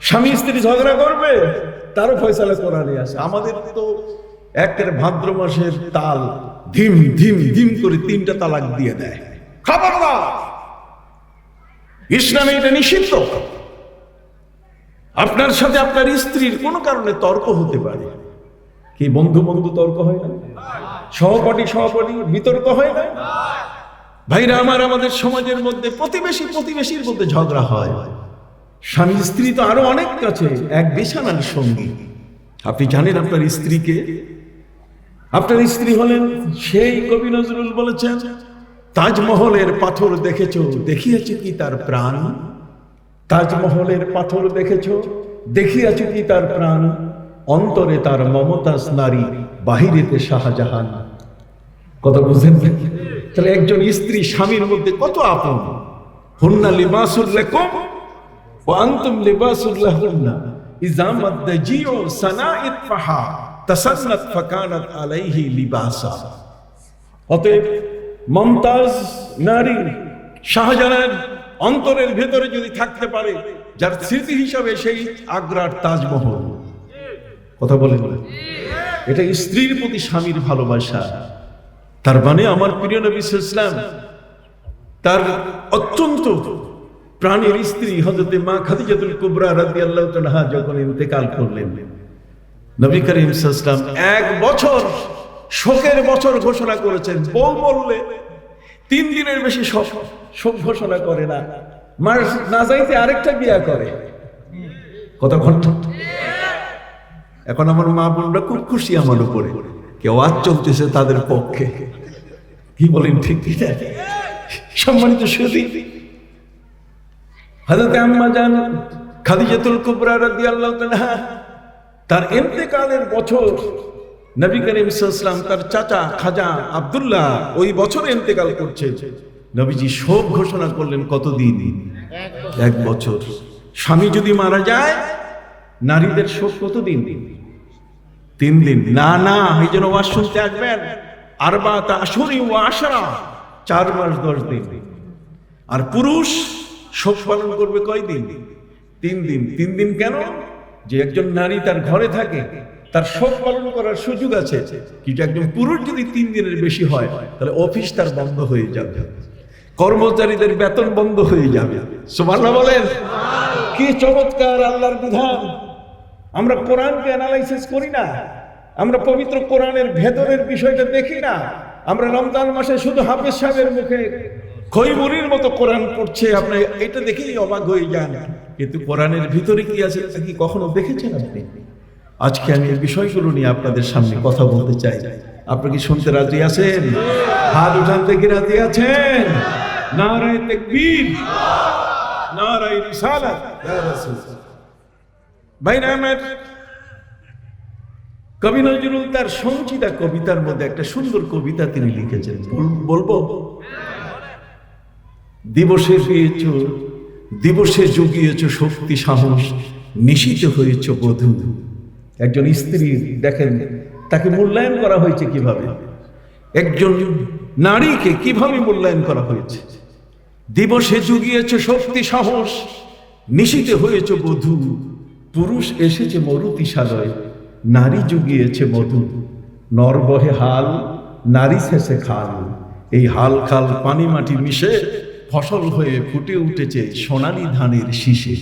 স্বামী স্ত্রী ঝগড়া করবে, তারও ফয়সালা কোরআনে আসে। আমাদের তো একের ভাদ্র মাসের তাল ধিম ধিম ধিম করে তিনটা তালাক দিয়ে দেয়। খবরদার! ইসলামে এটা নিষিদ্ধ। আপনার সাথে আপনার স্ত্রীর কোনো কারণে তর্ক হতে পারে। কি বন্ধু বন্ধু তর্ক হয় না? সহপাঠী সহপাঠী বিতর্ক হয় না? ভাইরা, আমার আমাদের সমাজের মধ্যে প্রতিবেশী প্রতিবেশীর মধ্যে ঝগড়া হয়। স্বামী স্ত্রী তো আরও অনেক কাছে এক বিছানার সঙ্গী। আপনি জানেন আপনার স্ত্রীকে? আপনার স্ত্রী হলেন সেই কবি নজরুল বলেছেন, তাজমহলের পাথর দেখেছ, দেখিয়েছে কি তার প্রাণ? তাজমহলের পাথর দেখেছ, দেখিয়াছে কি তার প্রাণ? অন্তরে তার মমতাজ নারী, বাহিরেতে শাহজাহান। কথা বুঝেন? তাহলে একজন স্ত্রী স্বামীর মধ্যে কত আপন? হুন্না ওয়া আনতুম লিবাসুল্লাহুন্না ইযা মাদ্দাজিউ সানাইত ফাহা তাসান্নাত ফাকানাত আলাইহি লিবাসা। অতএব মমতাজ নারী শাহজাহানের অন্তরের ভেতরে যদি থাকতে পারে, যার স্মৃতি হিসাবে সেই আগ্রার তাজমহল। কথা বলে বলে এটা স্ত্রীর প্রতি স্বামীর ভালোবাসা। তার মানে আমার প্রিয় নবী ইসলাম তার অত্যন্ত প্রাণের স্ত্রী হজরতে মা খাদিজাতুল কুবরা রাদিয়াল্লাহু তাআলা যখন ইন্তেকাল করলেন, নবী করিম ইসলাম এক বছর শোকের বছর ঘোষণা করেছেন, বউ বললে তিন দিনের বেশি শোক ঘোষণা করে না মার না যাইতে আরেকটা বিয়া করে। কত ঘণ্টা এখন আমার মা বোনরা খুব খুশি আমার উপরে, কেউ আজ চলতেছে তাদের পক্ষে। কি বলেন ঠিক কি না? সম্মানিত সুদী হাজরত আম্মা খাদিজাতুল কুবরা রাদিয়াল্লাহু তাআলা তার ইন্তেকালের বছর নবী করিম ইসলাম তার চাচা খাজা আব্দুল্লাহ ওই বছর ইন্তেকাল করছে নবীজি শোক ঘোষণা করলেন, কতদিন? এক বছর। স্বামী যদি মারা যায়, নারীদের শোক কতদিন? তিন দিন। না না, এই জন্য ওয়াজ শুনতে আসবেন। আর বা তা আসরি ও আশরা, চার মাস দশ দিন। আর পুরুষ শোক পালন করবে কয় দিন তিন দিন। তিন দিন কেন? যে একজন নারী তার ঘরে থাকে, তার শোক পালন করার সুযোগ আছে। কিন্তু একজন পুরুষ যদি তিন দিনের বেশি হয়, তাহলে অফিস তার বন্ধ হয়ে যাবে। কর্মচারীদের বেতন বন্ধ হয়ে যাবে। সুবহানাল্লাহ বলেন। কি চমৎকার আল্লাহর বিধান। আমরা কোরআনকে অ্যানালাইসিস করি না। আমরা পবিত্র কোরআনের ভেতরের বিষয়টা দেখি না। আমরা রমজান মাসে শুধু হাফেজ সাহেবের মুখে খৈমুরির মতো কোরআন পড়ছে, আপনি এটা দেখেই অবাক হয়ে যান। কিন্তু কোরআনের ভিতরে কি আছে কি কখনো দেখেছেন আপনি? আজকে আমি এই বিষয়গুলো নিয়ে আপনাদের সামনে কথা বলতে চাই। আপনি কি শুনতে রাজি আছেন? হাত উঠান থেকে রাজি আছেন? নারায় তেকবীর। নারায় রিসালাত। ইয়া রাসূল কবি নজরুল তার সঞ্চিতা কবিতার মধ্যে একটা সুন্দর কবিতা তিনি লিখেছেন। বলব? দিবসে পেয়েছ দিবসে জুগিয়েছ শক্তি, সাহস নিশিত হয়েছ বধূ। একজন স্ত্রী, দেখেন, তাকে মূল্যায়ন করা হয়েছে কীভাবে? একজন নারীকে কীভাবে মূল্যায়ন করা হয়েছে? দিবসে জুগিয়েছ শক্তি, সাহস নিশিতে হয়েছ বধূ। পুরুষ এসেছে মরুতিশালয়, নারী জুগিয়েছে মধু। নরবহে হাল, নারী শেষে খাল। এই হাল খাল পানি মাটি মিশে ফসল হয়ে ফুটে উঠেছে সোনালী ধানের শীষে।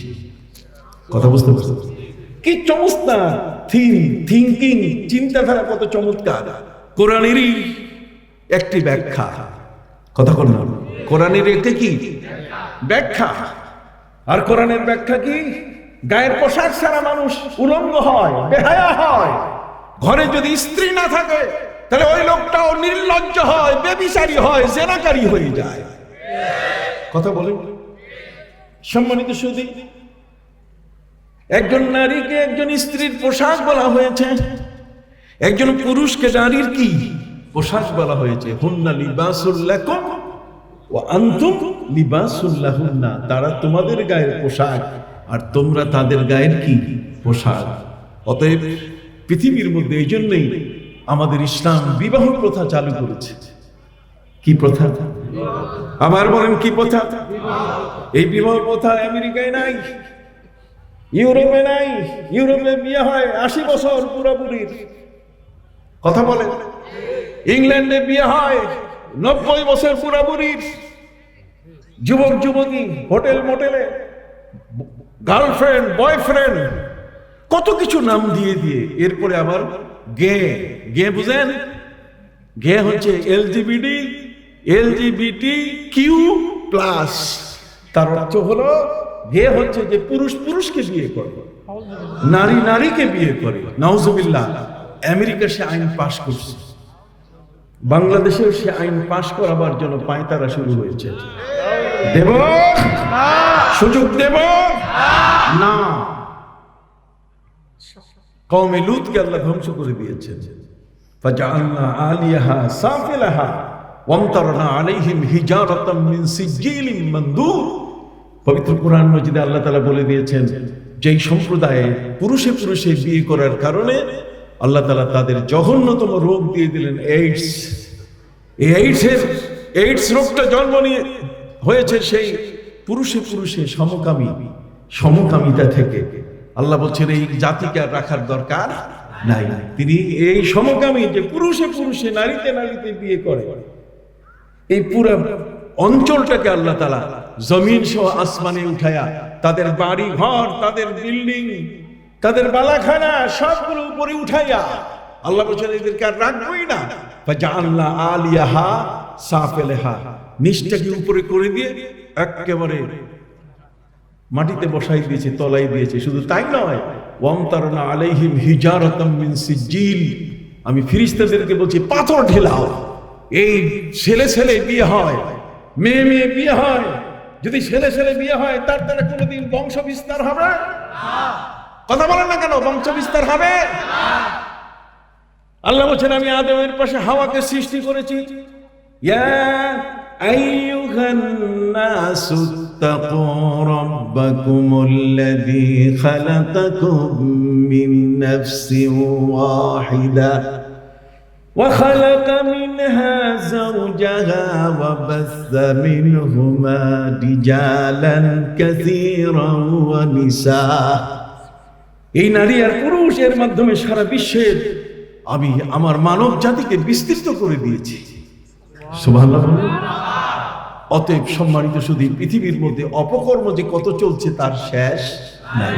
কথা বুঝতে পারছ কি চমৎকার। থিং থিঙ্কিং চিন্তাধারা কত চমৎকার। কোরআনেরই একটি ব্যাখ্যা। কথা কর না। কোরআনের একটি কি? ব্যাখ্যা। আর কোরআনের ব্যাখ্যা কি? গায়ের পোশাক ছাড়া মানুষ উলঙ্গ হয় বেহায়া হয়। ঘরে যদি স্ত্রী না থাকে তাহলে ওই লোকটাও নির্লজ্জ হয় বেবিচারী হয় জেনাকারী হয়ে যায়। কথা বলে সম্মানিত সুদী একজন নারীকে একজন স্ত্রীর পোশাক বলা হয়েছে, একজন পুরুষকে নারীর কি পোশাক বলা হয়েছে? হুন্না লিবাসুল্লাকুম ও আন্তুম লিবাসুল্লাহুন্না তারা তোমাদের গায়ের পোশাক আর তোমরা তাদের গায়ের কি পোশাক? অতএব পৃথিবীর মধ্যে এই জন্যই আমাদের ইসলাম বিবাহ প্রথা চালু করেছে। কি প্রথা? আবার বলেন, কি প্রথা? এই বিবাহ প্রথা আমেরিকায় নাই, ইউরোপে নাই, ইউরোপে বিয়ে হয় আশি বছর পুরাপুরির। কথা বলে ইংল্যান্ডে বিয়ে হয় নব্বই বছর পুরাপুরির। যুবক, যুবতী, হোটেল, মোটেলে, গার্লফ্রেন্ড, বয়ফ্রেন্ড, কত কিছু নাম দিয়ে দিয়ে, এরপরে আবার গে গে বুঝেন? গে হচ্ছে এলজিবিডি এলজিবিটি কিউ প্লাস। তার অর্থ হলো গে হচ্ছে যে পুরুষ পুরুষকে বিয়ে করে, নারী নারীকে বিয়ে করে। নাউজুবিল্লাহ, আমেরিকা সে আইন পাশ করছে। বাংলাদেশেও সে আইন পাশ করাবার জন্য পায়তারা শুরু হয়েছে। দেব? সুযোগ দেব? না। কওমে লুতকে আল্লাহ ধ্বংস করে দিয়েছেন। আলিয়াহা সাফিলাহা। ওয়ামতারনা আলাইহিম হিজারাতাম মিন সিজিলিন মানদুর পবিত্র কোরআন মজিদে আল্লাহ তাআলা বলে দিয়েছেন, যেই সম্প্রদায়ে পুরুষে পুরুষে বিয়ে করার কারণে আল্লাহ তাআলা তাদের জঘন্যতম রোগ দিয়ে দিলেন এইডস এই এইডসের এইডস রোগটা জন্ম নিয়ে হয়েছে সেই পুরুষে পুরুষে সমকামী, সমকামিতা থেকে। আল্লাহ বলছেন, এই জাতিকে আর রাখার দরকার নাই। তিনি এই সমকামী যে পুরুষে পুরুষে নারীতে নারীতে বিয়ে করে এই পুরো অঞ্চলটাকে আল্লাহ তালা জমিন সহ আসমানে উঠায়া তাদের বাড়ি ঘর, তাদের বিল্ডিং, তাদের বালাখানা সবগুলো উপরে উঠাইয়া আল্লাহ বলছেন, এদেরকে আর রাখবোই না। জানলা আলিয়াহা সাফেলেহা। নিচটাকে উপরে করে দিয়ে একেবারে মাটিতে বসাই দিয়েছে, তলাই দিয়েছে। শুধু তাই নয়, ওয়ামতারনা আলাইহিম হিজারাতাম মিন সিজিল আমি ফিরিস্তাদেরকে বলছি, পাথর ঢেলাও। এই ছেলে ছেলে বিয়ে হয়, মেয়ে মেয়ে বিয়ে হয়, যদি ছেলে ছেলে বিয়ে হয়, তার দ্বারা কোনোদিন বংশ বিস্তার হবে? কথা বলেন না কেন বংশ বিস্তার হবে? আল্লাহ বলছেন, আমি আদমের পাশে হাওয়াকে সৃষ্টি করেছি। ইয়া وخلق منها زوجها وبث منهما رجالا كثيرا ونساء এই নারী আর পুরুষ এর মাধ্যমে সারা বিশ্বের আমি আমার মানব জাতিকে বিস্তৃত করে দিয়েছি সুবহানাল্লাহ বলুন। অতএব সম্মানিত শুধু পৃথিবীর মধ্যে অপকর্ম যে কত চলছে তার শেষ নাই